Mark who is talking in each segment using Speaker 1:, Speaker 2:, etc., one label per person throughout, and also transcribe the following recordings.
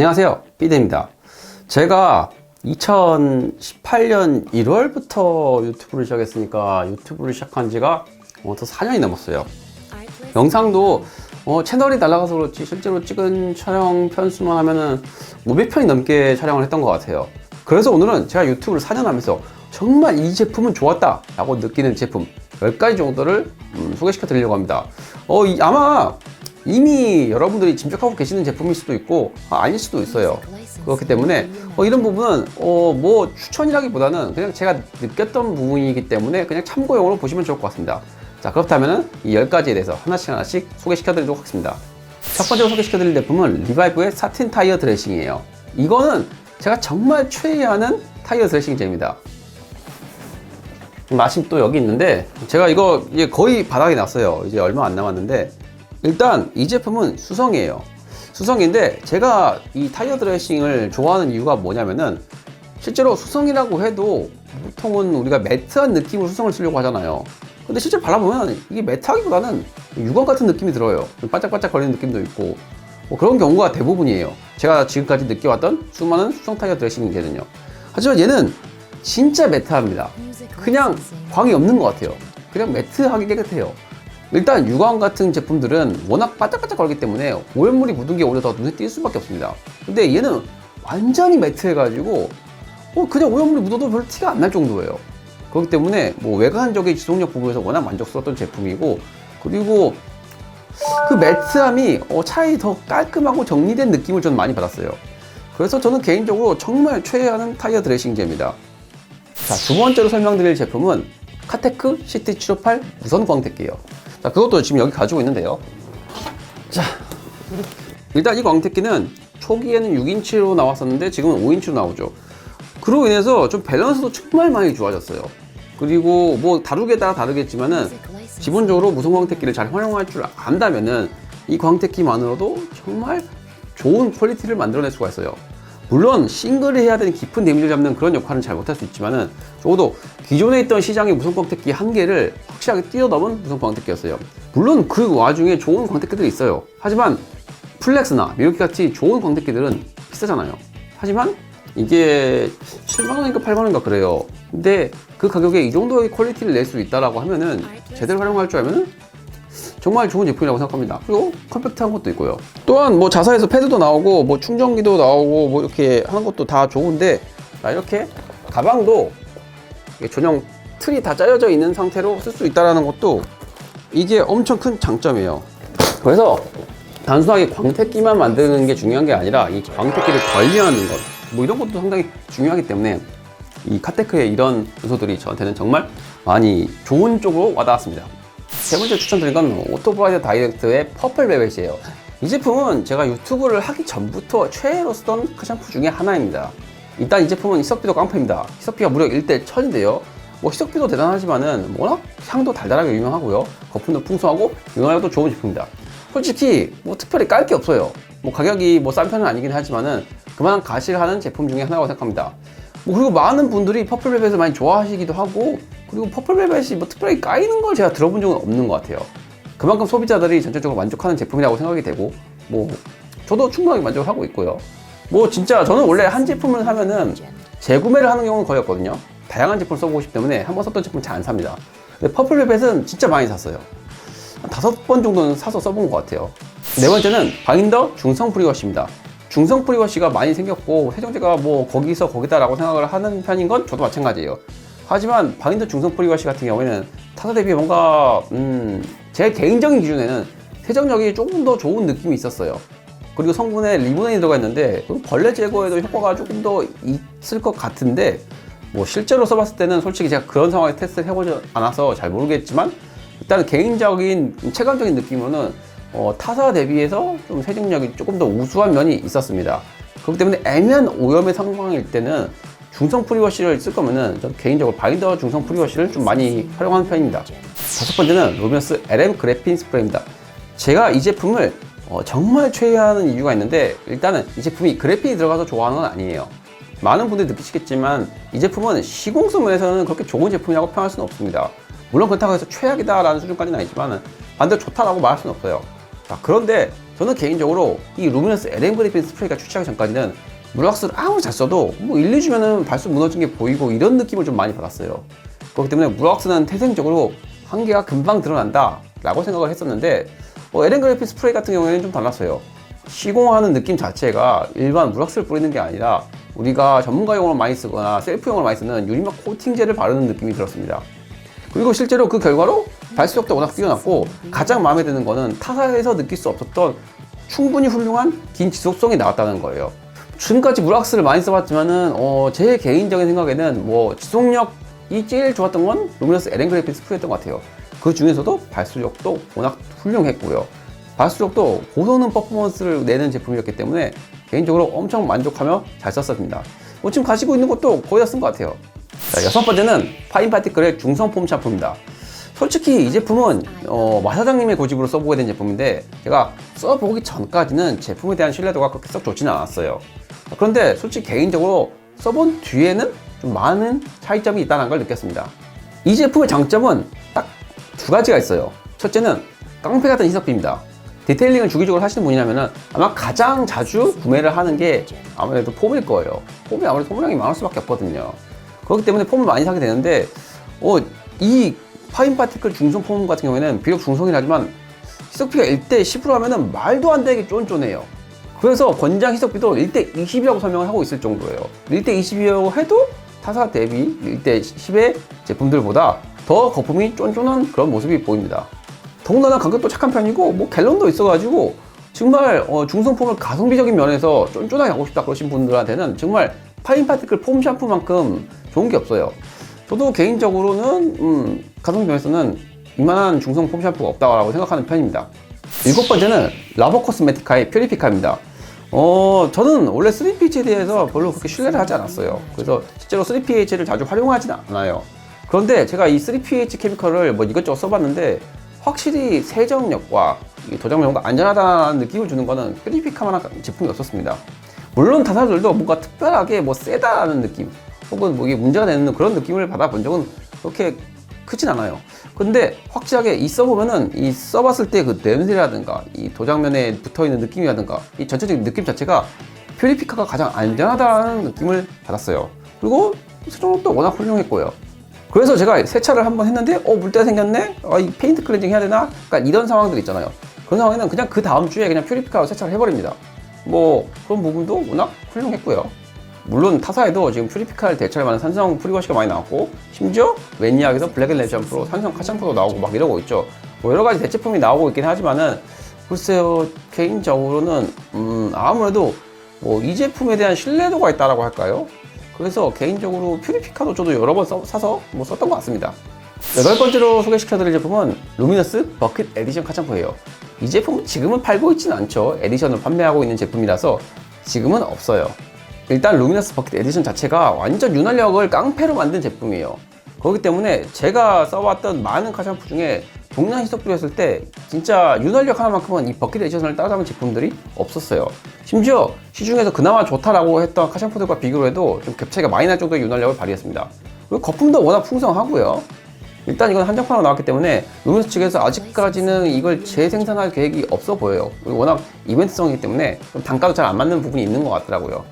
Speaker 1: 안녕하세요. 삐데입니다. 제가 2018년 1월부터 유튜브를 시작했으니까 유튜브를 시작한 지가 어, 더 4년이 넘었어요. 영상도 어, 채널이 날아가서 그렇지 실제로 찍은 촬영 편수만 하면은 500편이 넘게 촬영을 했던 것 같아요. 그래서 오늘은 제가 유튜브를 4년 하면서 정말 이 제품은 좋았다 라고 느끼는 제품 10가지 정도를 음, 소개시켜 드리려고 합니다. 어, 이- 아마 이미 여러분들이 짐작하고 계시는 제품일 수도 있고 아, 닐 수도 있어요. 그렇기 때문에 어, 이런 부분은 어, 뭐 추천이라기보다는 그냥 제가 느꼈던 부분이기 때문에 그냥 참고용으로 보시면 좋을 것 같습니다. 자 그렇다면 이 10가지에 대해서 하나씩 하나씩 소개시켜 드리도록 하겠습니다. 첫 번째로 소개시켜 드릴 제품은 리바이브의 사틴 타이어 드레싱이에요. 이거는 제가 정말 최애하는 타이어 드레싱 젤입니다. 마침 또 여기 있는데 제가 이거 거의 바닥에 났어요. 이제 얼마 안 남았는데 일단 이 제품은 수성이에요. 수성인데 제가 이 타이어 드레싱을 좋아하는 이유가 뭐냐면은 실제로 수성이라고 해도 보통은 우리가 매트한 느낌으로 수성을 쓰려고 하잖아요. 근데 실제 발라보면 이게 매트하기보다는 유광 같은 느낌이 들어요. 좀 반짝반짝 거리는 느낌도 있고 뭐 그런 경우가 대부분이에요. 제가 지금까지 느껴왔던 수많은 수성 타이어 드레싱이거든요. 하지만 얘는 진짜 매트합니다. 그냥 광이 없는 것 같아요. 그냥 매트하게 깨끗해요. 일단 유광 같은 제품들은 워낙 바짝바짝 거리기 때문에 오염물이 묻은 게 오히려 더 눈에 띌 수밖에 없습니다. 근데 얘는 완전히 매트해가지고 어, 그냥 오염물이 묻어도 별 티가 안 날 정도예요. 그렇기 때문에 뭐 외관적인 지속력 부분에서 워낙 만족스러웠던 제품이고 그리고 그 매트함이 어, 차라리 더 깔끔하고 정리된 느낌을 저는 많이 받았어요. 그래서 저는 개인적으로 정말 최애하는 타이어 드레싱제입니다. 자, 두 번째로 설명드릴 제품은 카테크 CT758 무선 광택기예요. 자, 그것도 지금 여기 가지고 있는데요. 자, 일단 이 광택기는 초기에는 6인치로 나왔었는데 지금은 5인치로 나오죠. 그로 인해서 좀 밸런스도 정말 많이 좋아졌어요. 그리고 뭐 다루기에 따라 다르겠지만은 기본적으로 무선 광택기를 잘 활용할 줄 안다면은 이 광택기만으로도 정말 좋은 퀄리티를 만들어낼 수가 있어요. 물론 싱글을 해야 되는 깊은 데미지를 잡는 그런 역할은 잘 못할 수 있지만은 적어도 기존에 있던 시장의 무선 광택기 한계를 확실하게 뛰어넘은 무선 광택기였어요. 물론 그 와중에 좋은 광택기들이 있어요. 하지만 플렉스나 미러키 같이 좋은 광택기들은 비싸잖아요. 하지만 이게 7만원인가 8만원인가 그래요. 근데 그 가격에 이 정도의 퀄리티를 낼 수 있다라고 하면은 제대로 활용할 줄 알면은 정말 좋은 제품이라고 생각합니다. 그리고 컴팩트한 것도 있고요. 또한 뭐 자사에서 패드도 나오고 뭐 충전기도 나오고 뭐 이렇게 하는 것도 다 좋은데 자, 이렇게 가방도 전용 틀이 다 짜여져 있는 상태로 쓸 수 있다는 것도 이게 엄청 큰 장점이에요. 그래서 단순하게 광택기만 만드는 게 중요한 게 아니라 이 광택기를 관리하는 것, 뭐 이런 것도 상당히 중요하기 때문에 이 카테크의 이런 요소들이 저한테는 정말 많이 좋은 쪽으로 와닿았습니다. 세 번째 추천드린 건 오토바이어 다이렉트의 퍼플 베벳이에요. 이 제품은 제가 유튜브를 하기 전부터 최애로 쓰던 샤프 중에 하나입니다. 일단 이 제품은 희석비도 깡패입니다. 희석비가 무려 1대 1000인데요. 뭐 희석비도 대단하지만은 워낙 향도 달달하게 유명하고요. 거품도 풍성하고 유명하고 좋은 제품입니다. 솔직히 뭐 특별히 깔 게 없어요. 뭐 가격이 뭐 싼 편은 아니긴 하지만은 그만한 가치를 하는 제품 중에 하나라고 생각합니다. 뭐 그리고 많은 분들이 퍼플벨벳을 많이 좋아하시기도 하고 그리고 퍼플벨벳이 뭐 특별히 까이는 걸 제가 들어본 적은 없는 것 같아요. 그만큼 소비자들이 전체적으로 만족하는 제품이라고 생각이 되고 뭐 저도 충분하게 만족을 하고 있고요. 뭐 진짜 저는 원래 한 제품을 사면은 재구매를 하는 경우는 거의 없거든요. 다양한 제품을 써보고 싶기 때문에 한 번 썼던 제품 잘 안 삽니다. 근데 퍼플벨벳은 진짜 많이 샀어요. 한 다섯 번 정도는 사서 써본 것 같아요. 네 번째는 바인더 중성 프리워시입니다. 중성 프리워시가 많이 생겼고 세정제가 뭐 거기서 거기다라고 생각을 하는 편인 건 저도 마찬가지예요. 하지만 바인더 중성 프리워시 같은 경우에는 타사 대비 뭔가 음, 제 개인적인 기준에는 세정력이 조금 더 좋은 느낌이 있었어요. 그리고 성분에 리모넨이 들어가 있는데 그 벌레 제거에도 효과가 조금 더 있을 것 같은데 뭐 실제로 써봤을 때는 솔직히 제가 그런 상황에 테스트를 해보지 않아서 잘 모르겠지만 일단 개인적인 체감적인 느낌으로는 어, 타사 대비해서 좀 세정력이 조금 더 우수한 면이 있었습니다. 그렇기 때문에 애매한 오염의 상황일 때는 중성 프리워시를 쓸 거면은 저 개인적으로 바인더 중성 프리워시를 좀 많이 활용하는 편입니다. 다섯 번째는 루미너스 LM 그래핀 스프레이입니다. 제가 이 제품을 어, 정말 최애하는 이유가 있는데 일단은 이 제품이 그래핀이 들어가서 좋아하는 건 아니에요. 많은 분들이 느끼시겠지만 이 제품은 시공성 면에서는 그렇게 좋은 제품이라고 평할 수는 없습니다. 물론 그렇다고 해서 최악이다라는 수준까지는 아니지만 반대로 좋다라고 말할 수는 없어요. 자, 그런데 저는 개인적으로 이 루미너스 LM 그래핀 스프레이가 출시하기 전까지는 물왁스를 아무리 잘 써도 뭐 1, 2주면은 발수 무너진 게 보이고 이런 느낌을 좀 많이 받았어요. 그렇기 때문에 물왁스는 태생적으로 한계가 금방 드러난다 라고 생각을 했었는데 어, LM 그래핀 스프레이 같은 경우에는 좀 달랐어요. 시공하는 느낌 자체가 일반 물왁스를 뿌리는 게 아니라 우리가 전문가용으로 많이 쓰거나 셀프용으로 많이 쓰는 유리막 코팅제를 바르는 느낌이 들었습니다. 그리고 실제로 그 결과로 발수력도 워낙 뛰어났고 가장 마음에 드는 거는 타사에서 느낄 수 없었던 충분히 훌륭한 긴 지속성이 나왔다는 거예요. 지금까지 물왁스를 많이 써봤지만은 어, 제 개인적인 생각에는 뭐 지속력이 제일 좋았던 건 루미너스 에렌 그래핀 스프레였던 것 같아요. 그 중에서도 발수력도 워낙 훌륭했고요. 발수력도 고성능 퍼포먼스를 내는 제품이었기 때문에 개인적으로 엄청 만족하며 잘 썼습니다. 뭐 지금 가지고 있는 것도 거의 다 쓴 것 같아요. 자, 여섯 번째는 파인 파티클의 중성 폼 샴푸입니다. 솔직히 이 제품은 어, 마사장님의 고집으로 써보게 된 제품인데 제가 써보기 전까지는 제품에 대한 신뢰도가 그렇게 썩 좋지는 않았어요. 그런데 솔직히 개인적으로 써본 뒤에는 좀 많은 차이점이 있다는 걸 느꼈습니다. 이 제품의 장점은 딱 두 가지가 있어요. 첫째는 깡패 같은 희석비입니다. 디테일링을 주기적으로 하시는 분이라면 아마 가장 자주 구매를 하는 게 아무래도 폼일 거예요. 폼이 아무래도 소모량이 많을 수밖에 없거든요. 그렇기 때문에 폼을 많이 사게 되는데 어, 이 파인 파티클 중성 폼 같은 경우에는 비록 중성이라지만 희석비가 1대 10으로 하면은 말도 안 되게 쫀쫀해요. 그래서 권장 희석비도 1대 20이라고 설명을 하고 있을 정도예요. 1대 20이라고 해도 타사 대비 1대 10의 제품들보다 더 거품이 쫀쫀한 그런 모습이 보입니다. 더군다나 가격도 착한 편이고 뭐 갤런도 있어가지고 정말 어, 중성폼을 가성비적인 면에서 쫀쫀하게 하고 싶다 그러신 분들한테는 정말 파인 파티클 폼 샴푸만큼 좋은 게 없어요. 저도 개인적으로는 음, 가성비 면에서는 이만한 중성 폼 샴푸가 없다고 생각하는 편입니다. 일곱 번째는 라버 코스메티카의 퓨리피카입니다. 어, 저는 원래 3pH에 대해서 별로 그렇게 신뢰를 하지 않았어요. 그래서 실제로 3pH를 자주 활용하지는 않아요. 그런데 제가 이 3pH 케미컬을 뭐 이것저것 써봤는데 확실히 세정력과 이 도장면과 안전하다는 느낌을 주는 거는 퓨리피카만한 제품이 없었습니다. 물론 타사들도 뭔가 특별하게 뭐 세다라는 느낌 혹은 뭐 이게 문제가 되는 그런 느낌을 받아본 적은 그렇게 크진 않아요. 근데 확실하게 이 써보면은 이 써봤을 때 그 냄새라든가 이 도장면에 붙어 있는 느낌이라든가 이 전체적인 느낌 자체가 퓨리피카가 가장 안전하다는 느낌을 받았어요. 그리고 세정력도 워낙 훌륭했고요. 그래서 제가 세차를 한번 했는데 어 물때가 생겼네? 아, 이 페인트 클렌징 해야 되나? 그러니까 이런 상황들 있잖아요. 그런 상황에는 그냥 그 다음 주에 그냥 퓨리피카로 세차를 해버립니다. 뭐 그런 부분도 워낙 훌륭했고요. 물론 타사에도 지금 퓨리피카를 대체할 만한 산성 프리워시가 많이 나왔고 심지어 매니악에서 블랙앤레드 샴푸로 산성 카샴푸도 나오고 막 이러고 있죠. 뭐 여러 가지 대체품이 나오고 있긴 하지만은 글쎄요 개인적으로는 음 아무래도 뭐 이 제품에 대한 신뢰도가 있다라고 할까요? 그래서 개인적으로 퓨리피카도 저도 여러 번 써- 사서 뭐 썼던 것 같습니다. 여덟 번째로 소개시켜드릴 제품은 루미너스 버킷 에디션 카샴푸예요. 이 제품은 지금은 팔고 있지는 않죠. 에디션을 판매하고 있는 제품이라서 지금은 없어요. 일단 루미너스 버킷 에디션 자체가 완전 윤활력을 깡패로 만든 제품이에요. 그렇기 때문에 제가 써왔던 많은 카샴푸 중에 동량 희석비로 했을 때 진짜 윤활력 하나만큼은 이 버킷 에디션을 따라잡은 제품들이 없었어요. 심지어 시중에서 그나마 좋다라고 했던 카샴푸들과 비교를 해도 좀 격차가 많이 날 정도의 윤활력을 발휘했습니다. 그리고 거품도 워낙 풍성하고요. 일단 이건 한정판으로 나왔기 때문에 루미너스 측에서 아직까지는 이걸 재생산할 계획이 없어 보여요. 워낙 이벤트성이기 때문에 좀 단가도 잘 안 맞는 부분이 있는 것 같더라고요.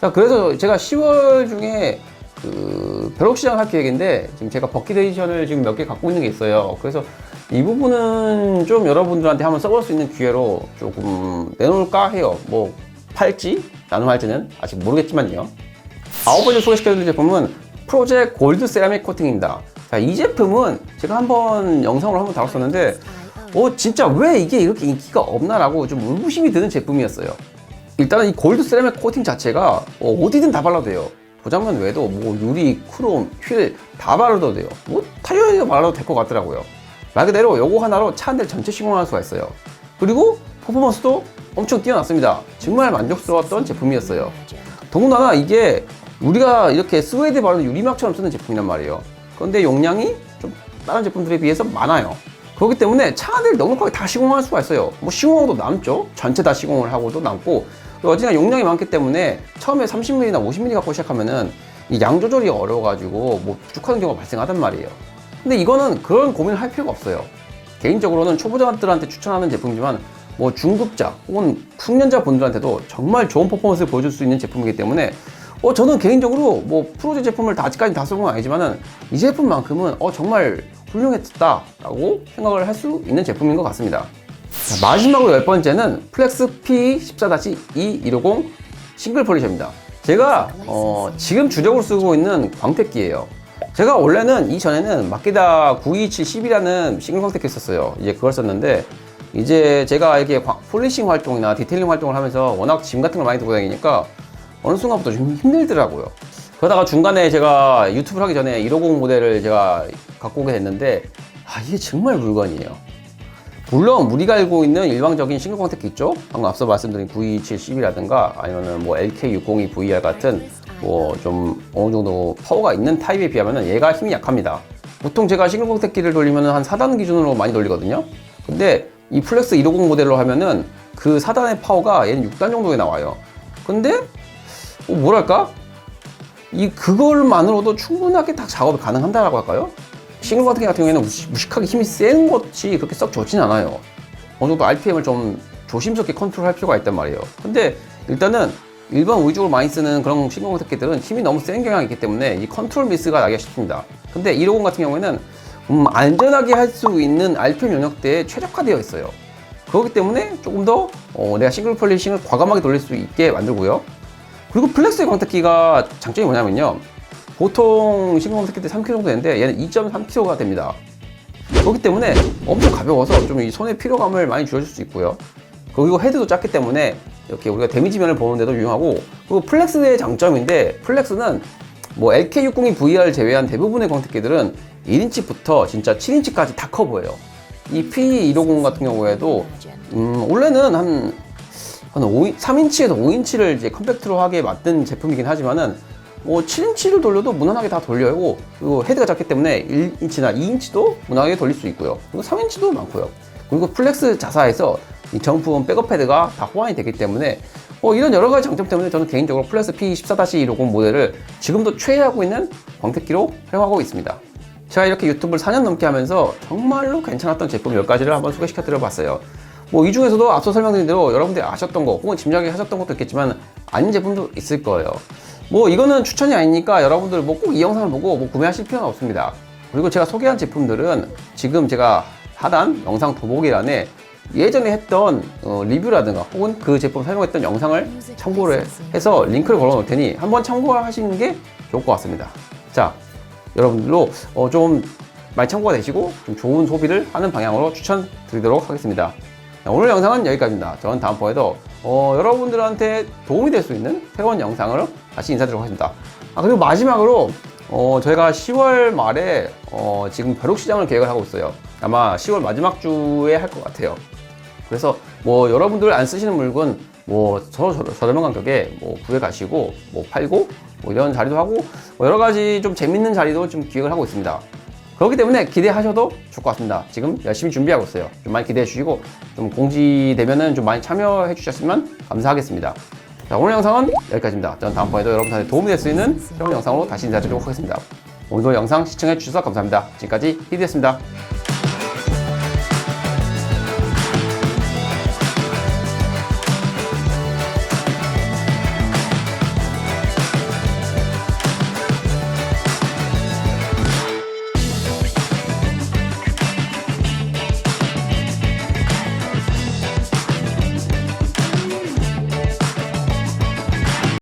Speaker 1: 자, 그래서 제가 10월 중에 그 벼룩 시장 할 계획인데 지금 제가 버킷 에디션을 지금 몇 개 갖고 있는 게 있어요. 그래서 이 부분은 좀 여러분들한테 한번 써볼 수 있는 기회로 조금 내놓을까 해요. 뭐 팔지 나눔할지는 아직 모르겠지만요. 아홉 번째 소개시켜드릴 제품은 프로제 골드 세라믹 코팅입니다. 자, 이 제품은 제가 한번 영상으로 한번 다뤘었는데, 어, 진짜 왜 이게 이렇게 인기가 없나라고 좀 의구심이 드는 제품이었어요. 일단은 이 골드 세라믹 코팅 자체가 어, 디든다 발라도 돼요. 도장면 외에도 뭐 유리, 크롬, 휠 다 발라도 돼요. 뭐 타이어에도 발라도 될 것 같더라고요. 말 그대로 요거 하나로 차 한 대를 전체 시공할 수가 있어요. 그리고 퍼포먼스도 엄청 뛰어났습니다. 정말 만족스러웠던 제품이었어요. 더군다나 이게 우리가 이렇게 스웨이드 바르는 유리막처럼 쓰는 제품이란 말이에요. 그런데 용량이 좀 다른 제품들에 비해서 많아요. 그렇기 때문에 차 안을 넉넉하게 다 시공할 수가 있어요. 뭐 시공하고도 남죠. 전체 다 시공을 하고도 남고 어쨌든 용량이 많기 때문에 처음에 30mm나 50mm 갖고 시작하면은 이 양 조절이 어려워가지고 뭐 부족하는 경우가 발생하단 말이에요. 근데 이거는 그런 고민을 할 필요가 없어요. 개인적으로는 초보자들한테 추천하는 제품이지만 뭐 중급자 혹은 숙련자 분들한테도 정말 좋은 퍼포먼스를 보여줄 수 있는 제품이기 때문에 어 저는 개인적으로 뭐 프로제 제품을 다 아직까지 다 써본 건 아니지만은 이 제품만큼은 어 정말 훌륭했다라고 생각을 할 수 있는 제품인 것 같습니다. 자, 마지막으로 열 번째는 플렉스 P14-E150 싱글 폴리셔입니다. 제가 어, 지금 주력으로 쓰고 있는 광택기예요. 제가 원래는 이전에는 마키다 92710이라는 싱글 광택기 썼어요. 이제 그걸 썼는데 이제 제가 이렇게 광- 폴리싱 활동이나 디테일링 활동을 하면서 워낙 짐 같은 걸 많이 들고 다니니까 어느 순간부터 좀 힘들더라고요. 그러다가 중간에 제가 유튜브를 하기 전에 150 모델을 제가 갖고 오게 됐는데 아 이게 정말 물건이에요. 물론 우리가 알고 있는 일반적인 싱글 광택기 있죠? 방금 앞서 말씀드린 92710이라든가 아니면은 뭐 LK602 VR 같은 뭐 좀 어느 정도 파워가 있는 타입에 비하면은 얘가 힘이 약합니다. 보통 제가 싱글 광택기를 돌리면은 한 4단 기준으로 많이 돌리거든요. 근데 이 플렉스 150 모델로 하면은 그 4단의 파워가 얘는 6단 정도에 나와요. 근데 어, 뭐랄까? 이 그걸만으로도 충분하게 다 작업이 가능한다라고 할까요? 싱글 같은 경우에는 무식하게 힘이 센 것이 그렇게 썩 좋진 않아요. 어느 정도 RPM을 좀 조심스럽게 컨트롤할 필요가 있단 말이에요. 근데 일단은 일반 위주로 많이 쓰는 그런 싱글 컨택기들은 힘이 너무 센 경향이 있기 때문에 이 컨트롤 미스가 나기가 쉽습니다. 근데 150 같은 경우에는 음, 안전하게 할 수 있는 RPM 영역대에 최적화되어 있어요. 그렇기 때문에 조금 더 어, 내가 싱글 폴리싱을 과감하게 돌릴 수 있게 만들고요. 그리고 플렉스의 광택기가 장점이 뭐냐면요. 보통 광택기 때 3kg 정도 되는데 얘는 2.3kg가 됩니다. 그렇기 때문에 엄청 가벼워서 좀 이 손의 피로감을 많이 줄여줄 수 있고요. 그리고 헤드도 작기 때문에 이렇게 우리가 데미지 면을 보는데도 유용하고 그리고 플렉스의 장점인데 플렉스는 뭐 LK602 VR 제외한 대부분의 광택기들은 1인치부터 진짜 7인치까지 다 커 보여요. 이 P150 같은 경우에도 음, 원래는 한, 한 5, 3인치에서 5인치를 이제 컴팩트로 하게 만든 제품이긴 하지만은 뭐 7인치를 돌려도 무난하게 다 돌려요. 그리고 헤드가 작기 때문에 1인치나 2인치도 무난하게 돌릴 수 있고요. 그리고 3인치도 많고요. 그리고 플렉스 자사에서 이 정품 백업 패드가 다 호환이 되기 때문에 어, 이런 여러 가지 장점 때문에 저는 개인적으로 플렉스 P14-150 모델을 지금도 최애하고 있는 광택기로 활용하고 있습니다. 제가 이렇게 유튜브를 4년 넘게 하면서 정말로 괜찮았던 제품 10가지를 한번 소개시켜 드려 봤어요. 뭐 이 중에서도 앞서 설명드린 대로 여러분들이 아셨던 거 혹은 짐작이 하셨던 것도 있겠지만 아닌 제품도 있을 거예요. 뭐 이거는 추천이 아니니까 여러분들 뭐 꼭 이 영상을 보고 뭐 구매하실 필요는 없습니다. 그리고 제가 소개한 제품들은 지금 제가 하단 영상 더보기란에 예전에 했던 어, 리뷰라든가 혹은 그 제품 사용했던 영상을 참고를 해서 링크를 걸어 놓을 테니 한번 참고하시는 게 좋을 것 같습니다. 자, 여러분들로 어, 좀 많이 참고가 되시고 좀 좋은 소비를 하는 방향으로 추천드리도록 하겠습니다. 자, 오늘 영상은 여기까지입니다. 저는 다음번에도 어, 여러분들한테 도움이 될 수 있는 새로운 영상으로 다시 인사드리도록 하겠습니다. 아, 그리고 마지막으로 어, 저희가 10월 말에 어, 지금 벼룩 시장을 계획을 하고 있어요. 아마 10월 마지막 주에 할 것 같아요. 그래서 뭐 여러분들 안 쓰시는 물건 뭐 서로 저- 저렴한 가격에 뭐 구해 가시고 뭐 팔고 뭐 이런 자리도 하고 뭐 여러 가지 좀 재밌는 자리도 좀 기획을 하고 있습니다. 그렇기 때문에 기대하셔도 좋을 것 같습니다. 지금 열심히 준비하고 있어요. 좀 많이 기대해 주시고 좀 공지되면은 좀 많이 참여해 주셨으면 감사하겠습니다. 자, 오늘 영상은 여기까지입니다. 저는 다음번에도 여러분들한테 도움이 될 수 있는 새로운 영상으로 다시 인사드리도록 하겠습니다. 오늘도 영상 시청해 주셔서 감사합니다. 지금까지 히디였습니다.